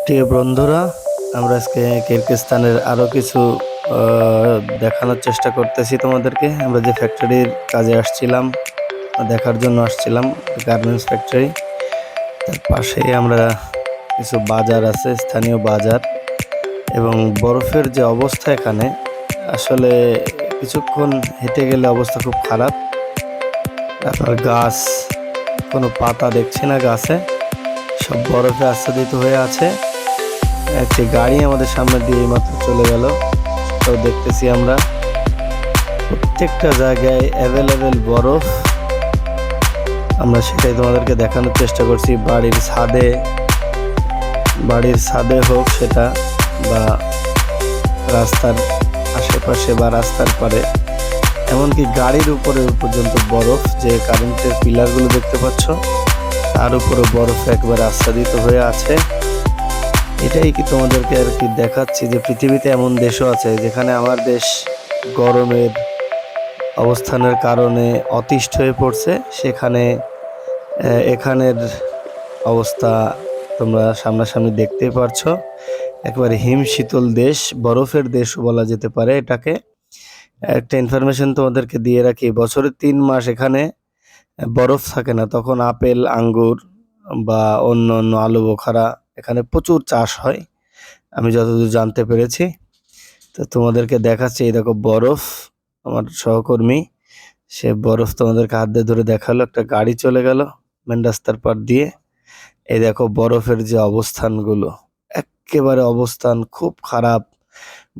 প্রিয় বন্ধুরা, আমরা আজকে কিরগিজস্তানের আরও কিছু দেখানোর চেষ্টা করতেছি তোমাদেরকে। আমরা যে ফ্যাক্টরির কাজে আসছিলাম, দেখার জন্য আসছিলাম গার্মেন্টস ফ্যাক্টরি তার পাশেই আমরা কিছু বাজার আছে, স্থানীয় বাজার। এবং বরফের যে অবস্থা এখানে, আসলে কিছুক্ষণ হেঁটে গেলে অবস্থা খুব খারাপ। আপনার গাছ, কোনো পাতা দেখছি না গাছে। সব বরফে আচ্ছাদিত হয়ে আছে। একটি গাড়ি আমাদের সামনে দিয়ে মাত্র চলে গেল। তো দেখতেছি আমরা প্রত্যেকটা জায়গায় অ্যাভেলেবেল বরফ। আমরা সেটাই তোমাদেরকে দেখানোর চেষ্টা করছি। বাড়ির ছাদে বাড়ির ছাদে হোক সেটা বা রাস্তার আশেপাশে বা রাস্তার পারে এমনকি গাড়ির উপরে পর্যন্ত বরফ, যে কারেন্টের পিলারগুলো দেখতে পাচ্ছ। তার উপরে বরফ একবারে আচ্ছাদিত হয়ে আছে। এটাই কি তোমাদেরকে আর কি দেখাচ্ছি যে পৃথিবীতে এমন দেশও আছে যেখানে আমার দেশ গরমের অবস্থানের কারণে অতিষ্ঠ হয়ে পড়ছে। সেখানে এখানের অবস্থা তোমরা সামনাসামনি দেখতে পারছ। একবারে হিম শীতল দেশ, বরফের দেশও বলা যেতে পারে এটাকে। একটা ইনফরমেশন তোমাদেরকে দিয়ে রাখি, বছরে তিন মাস এখানে বরফ থাকে না, তখন আপেল, আঙ্গুর বা অন্য অন্য আলু, বোখারা এখানে প্রচুর চাষ হয়। আমি যতদূর জানতে পেরেছি, তো তোমাদেরকে দেখাচ্ছি, এই দেখো বরফ, আমার সহকর্মী, সে বরফ তোমাদেরকে হাত দিয়ে ধরে দেখাল, একটা গাড়ি চলে গেল মেন রাস্তার পার দিয়ে। এই দেখো বরফের যে অবস্থানগুলো, একেবারে অবস্থান খুব খারাপ।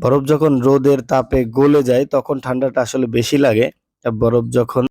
বরফ যখন রোদের তাপে গলে যায়, তখন ঠান্ডাটা আসলে বেশি লাগে। বরফ যখন